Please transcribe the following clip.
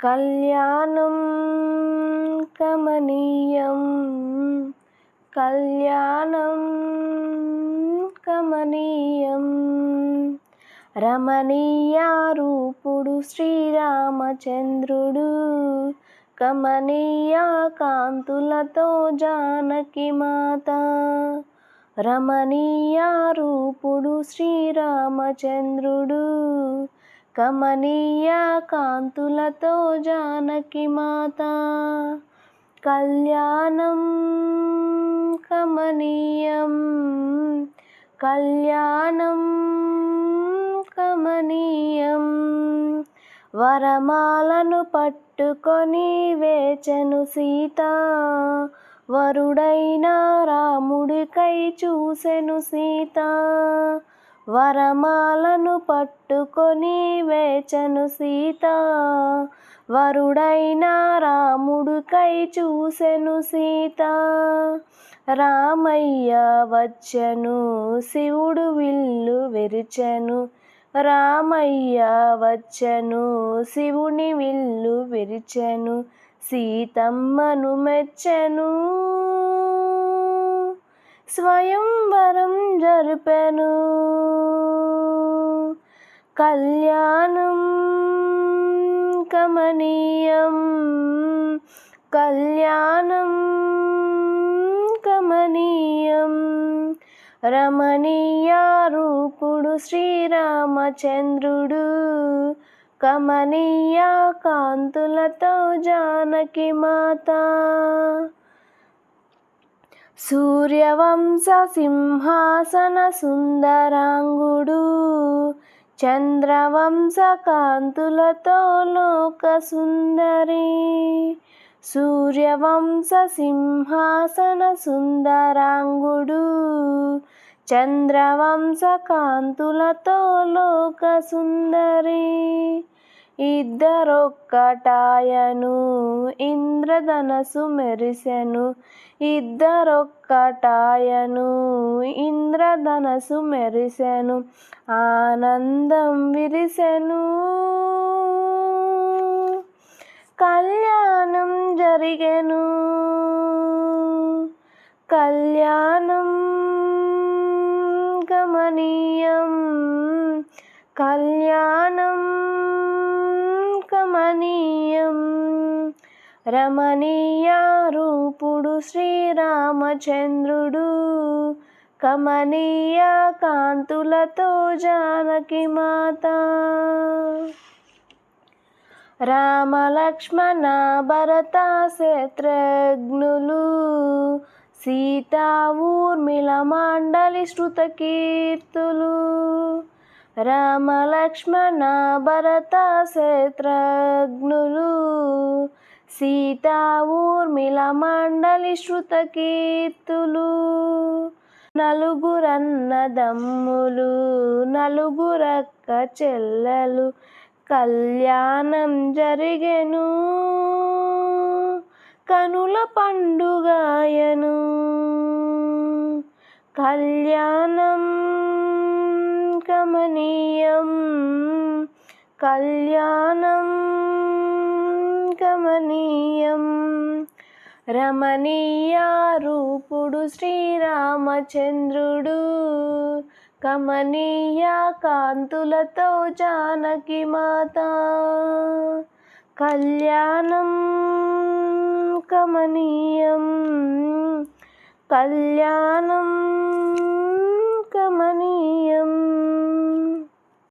కళ్యాణం కమనీయం. కళ్యాణం కమనీయం. రమణీయారూపుడు శ్రీరామచంద్రుడు కమనీయ కాంతులతో జానకి మాత. రమణీయారూపుడు శ్రీరామచంద్రుడు కమనీయ కాంతులతో జానకి మాత. కళ్యాణం కమనీయం కళ్యాణం కమనీయం. వరమాలను పట్టుకొని వేచను సీత. వరుడైన రాముడికై చూసెను సీత. వరమాలను పట్టుకొని వేచను సీత. వరుడైన రాముడికై చూసెను సీత. రామయ్య వచ్చెను శివుడు విల్లు విరిచెను. రామయ్య వచ్చెను శివుని విల్లు విరిచెను. సీతమ్మను మెచ్చెను. స్వయంవరం జరిపెను. కళ్యాణం కమనీయం. కళ్యాణం కమనీయం. రమణీయారూపుడు శ్రీరామచంద్రుడు. కమనీయ కాంతులతో జానకి మాత. సూర్యవంశ సింహాసన సుందరాంగుడు. చంద్రవంశకాంతులతో లోక సుందరి సూర్యవంశ సింహాసన సుందరాంగుడు చంద్రవంశ కాంతులతో లోక సుందరి ఇద్దరొక్కటాయను ఇంద్రధనసు మెరిసెను. ఇద్దరొక్కటాయను ఇంద్రధనసు మెరిసెను. ఆనందం విరిసెను. కళ్యాణం జరిగెను. కళ్యాణం గమనీయం. కళ్యాణం కమనీయం రమణీయారూపుడు శ్రీరామచంద్రుడు. కమనీయ కాంతులతో జానకి మాత. రామలక్ష్మణ భరత శత్రుఘ్నులు సీతా ఊర్మిళ మండలి శృతకీర్తులు. రామలక్ష్మణ భరత శత్రఘ్నులు సీతా ఊర్మిళ మండలి శృత కీర్తులు నలుగురన్నదమ్ములు నలుగురక్క చెల్లెలు కళ్యాణం జరిగెను కనుల పండుగాయను కళ్యాణం కమనీయం కళ్యాణం గమనీయం. రమణీయారూపుడు శ్రీరామచంద్రుడు. కమనీయ కాంతులతో జానకి మాత. కళ్యాణం కమనీయం కళ్యాణం